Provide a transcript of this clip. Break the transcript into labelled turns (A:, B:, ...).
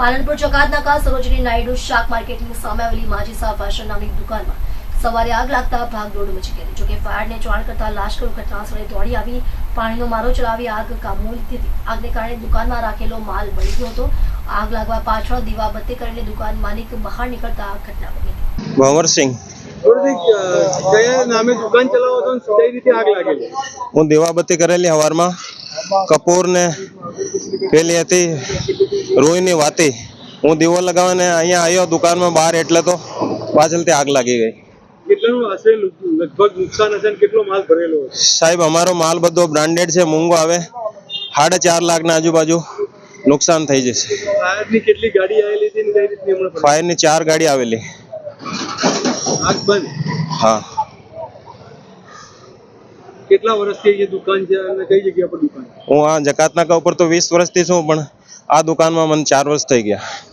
A: પાલનપુર જકાતનાકા સરોજની નાયડુ શાક માર્કેટની સામે આવેલી માજી શાહ ફેશન નામની દુકાનમાં સવારે આગ લાગતા ભાગદોડ મચી ગઈ જોકે ફાયરને જાણ કરતા લાશ્કર ઘટના દોડી આવી પાણીનો મારો ચલાવી આગ કાબૂ લીધી આગને કારણે દુકાનમાં રાખેલો માલ બળી ગયો હતો. આગ લાગવા પાછળ દીવા બત્તી કરીને દુકાન માલિક બહાર નીકળતા આ ઘટના બની હતી.
B: ભંવરસિંહ હું દીવાબત્તી કરેલી હવારમાં. કપૂર ને પેલી હતી. રોહિની વાતી. હું દીવો લગાવવાને અહીંયા આવ્યો દુકાનમાં બહાર એટલે તો પાછળથી આગ લાગી ગઈ. સાહેબ અમારો માલ બધો બ્રાન્ડેડ છે મોંઘો આવે. સાડા ચાર લાખના આજુબાજુ નુકસાન થઈ જશે?
C: ફાયરની
B: ચાર ગાડી આવેલી. હા.
C: કેટલા વર્ષથી અહીંયા દુકાન છે અને કઈ જગ્યા પર દુકાન
B: હું આ જકાતનાકા ઉપર તો વીસ વર્ષથી છું, પણ આ દુકાનમાં મને ચાર વર્ષ થઈ ગયા.